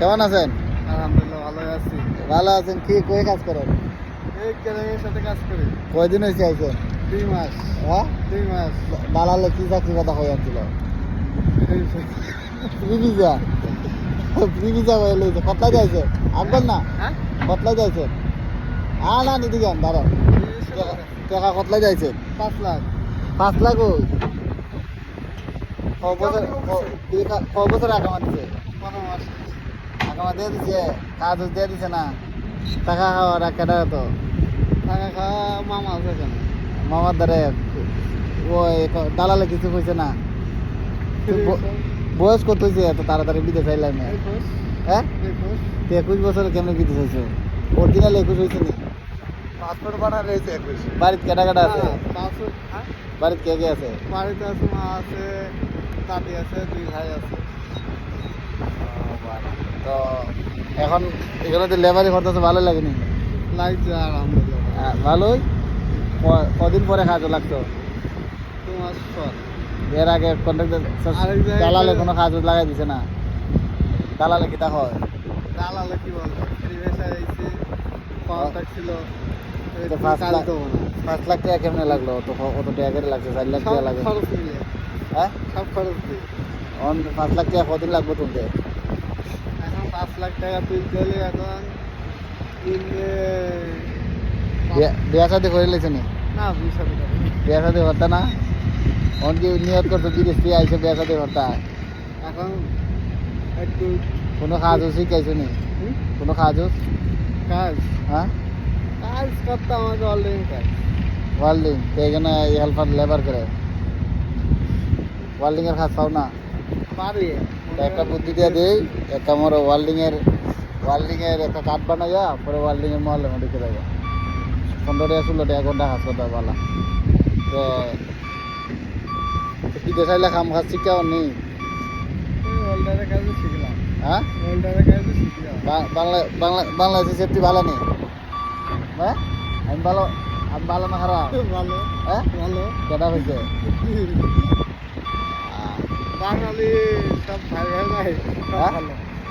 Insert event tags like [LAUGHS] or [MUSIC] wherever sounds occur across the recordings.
কেমন আছেন? আলহামদুলিল্লাহ ভালো আছি। ভালো আছেন কি কই কাজ করেন? এই গ্যারেজের সাথে কাজ করি। কয়দিন হয়েছে আইছেন? দুই মাস। হ্যাঁ দুই মাস। দালালে কি চাকরি কথা হয়ে আনছিল? ফ্রি ভিজা ফ্রি ভিজা হয়ে লইছে কতলাই যাইছে আসবেন না? হ্যাঁ? কতলাই যাইছে আ না নিদি গান দাঁড়ান টাকা কতলাই যাইছে পাঁচ লাখ। পাঁচ লাখ ওই ক বছর ক- বছর পনেরো মাস। আগামা দিয়ে দিছে কাজ দিয়ে দিছে না। টাকা খাওয়ার কেটা তো টাকা খাওয়া মামা আছে কেন? মামার দ্বারে ওই দালালে কিছু কইছে না। বয়স কত হয়েছে এত তাড়াতাড়ি বিদেশ আইলাম হ্যাঁ? একুশ। বছর কেমনে বিদেশ হয়েছো অরিজিনাল একুশ হয়েছে নি? পাসপোর্ট বানা রয়েছে একুশ। বাড়িতে কেটা কেটা আছে? হ্যাঁ? বাড়িতে কে কে আছে? বাড়িতে আছে মা আছে দাদি আছে দুই ভাই আছে। তো এখন এখানে তো লেবারি করতেছে ভালো লাগেনি। লাগছে আলহামদুলিল্লাহ। ভালোই? কদিন পরে কাজও লাগতো? দু মাস পর। এর আগে কন্ট্রাক্টর দালালে কোনো কাজ লাগাই দিছে না। দালালে কিতা হয়? দালালে কি বলব ফ্রি ভেসা ছিল এই তো তুমি পাঁচ লাখ- টাকা কেমনে লাগল? খ- অত টাকা করে লাগছে? চার লাখ টাকা লাগে। হ্যাঁ? সব খরচ দিয়ে পাঁচ লাখ টাকা কদিন লাগবে এখন পাঁচ লাখ টাকা তুলতে হলে এখন বিয়া- শাদি করে লেছে না? বিয়া শাদি করতে না? অন কি নিয়ত করছ বিদেশ থেকে আইসে বিয়া শাদি করতে এখন একটু কোনো কাজ শিখাইছো নি? হুম, কোনো কাজ কাজ। হ্যাঁ? কাজ করতে আমাকে অলরেডি কাজ ওয়েল্ডিং তো এখানে হেল্পার লেবার করে। ওয়েল্ডিং এর কাজ পাও না? পারি। একটা বুদ্ধি দিয়ে দিই এক আমার ওয়েল্ডিং এর ওয়েল্ডিং এর একটা কাঠ বানাইয়া পরে ওয়েল্ডিং এর মহলে করে যাব পনেরো টাকা ষোলো টাকা ঘণ্টা করতে হবে ভালো তো বিদেশ আইলে কাম কাজ শিখাও নেই। হ্যাঁ? বাংলা বাংলা বাংলাদেশের সেফটি ভালো নেই। হ্যাঁ? আমি ভালো আমি ভালো না খারাপ? [LAUGHS] ভালো হ্যাঁ? ভালো। কেটা হয়েছে বাঙালি। সব ভাই ভাই হ্যাঁ?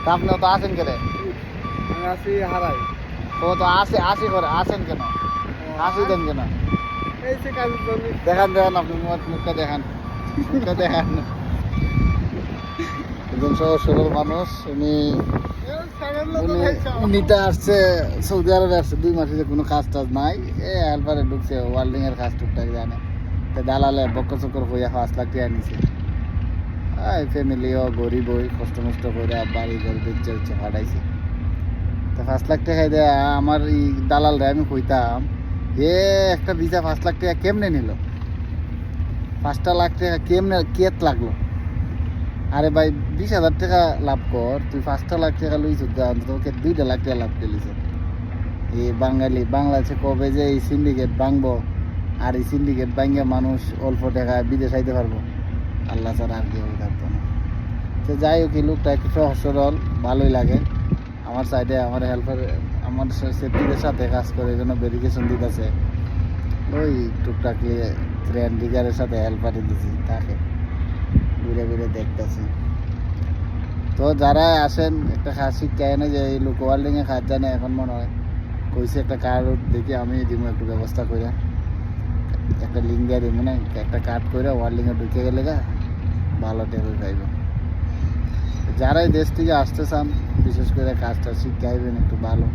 তা তো আসেন কেন? আমি আছি হারাই। ও তো আসে আসি করে আসেন কেন? আসি দেন কেন? এই সে কাজের জন্য। দেখান দেখান আপনি মুখটা দেখান। মুখটা দেখান। একজন সহজ সরল মানুষ উনি উনি উনিতে আসছে সৌদি আরবে আসছে দুই মাসে যে কোনো কাজ টাজ নাই। এ হেল্পারে ঢুকছে ওয়েল্ডিং এর কাজ টুকটাক জানে। তো দালালে বক্কর চক্কর হইয়া পাঁচ লাখ টাকা নিছে। এই ফ্যামিলিও গরিব ওই কষ্ট মষ্ট করে বাড়ি ঘর বেচে উচ্ছে ফাটাইছে। তো পাঁচ লাখ টাকা দেয়া আমার এই দালালরে আমি কইতাম, এ, একটা ভিসা পাঁচ লাখ টাকা কেমনে নিল? পাঁচটা লাখ টাকা কেমনে, কেত লাগল? আরে ভাই, বিশ হাজার টাকা লাভ কর, তুই পাঁচটা লাখ টাকা লইছ তোকে দুইটা লাখ টাকা লাভ পেলিছে এই বাঙালি, বাংলাদেশে কবে যে এই সিন্ডিকেট ভাঙবো, আর এই সিন্ডিকেট ভাঙে মানুষ অল্প টাকা বিদেশ আইতে পারব? আল্লাহ ছাড়া আর কেউ থাকতো না। তো যাই হোক, এই লোকটা একটু সহজ সরল ভালোই লাগে। আমার সাইডে আমার হেল্পার আমার সেফটিদের সাথে কাজ করে জন্য ভেরিফিকেশন দিতেছে। ওই টুকটাক ট্রেন ডিগারের সাথে হেল্পারে দিছি তাকে। ঘুরে ঘুরে দেখতেছি। তো যারা আসেন, একটা কাজ শিক্ষা এনে যে এই লোক ওয়ার্ল্ডিং এ কাজ জানে, এখন মনে হয় কইছে একটা কার্ড দেখি আমি দিব একটু ব্যবস্থা করে একটা লিঙ্ক দিয়ে দিব না একটা কার্ড করে ওয়ার্ল্ডিং এ ঢুকে গেলে গা। ভালো টেবিল পাইব যারাই দেশ থেকে আসতে চান বিশেষ করে কাজটা শিক্ষা আইবেন একটু ভালো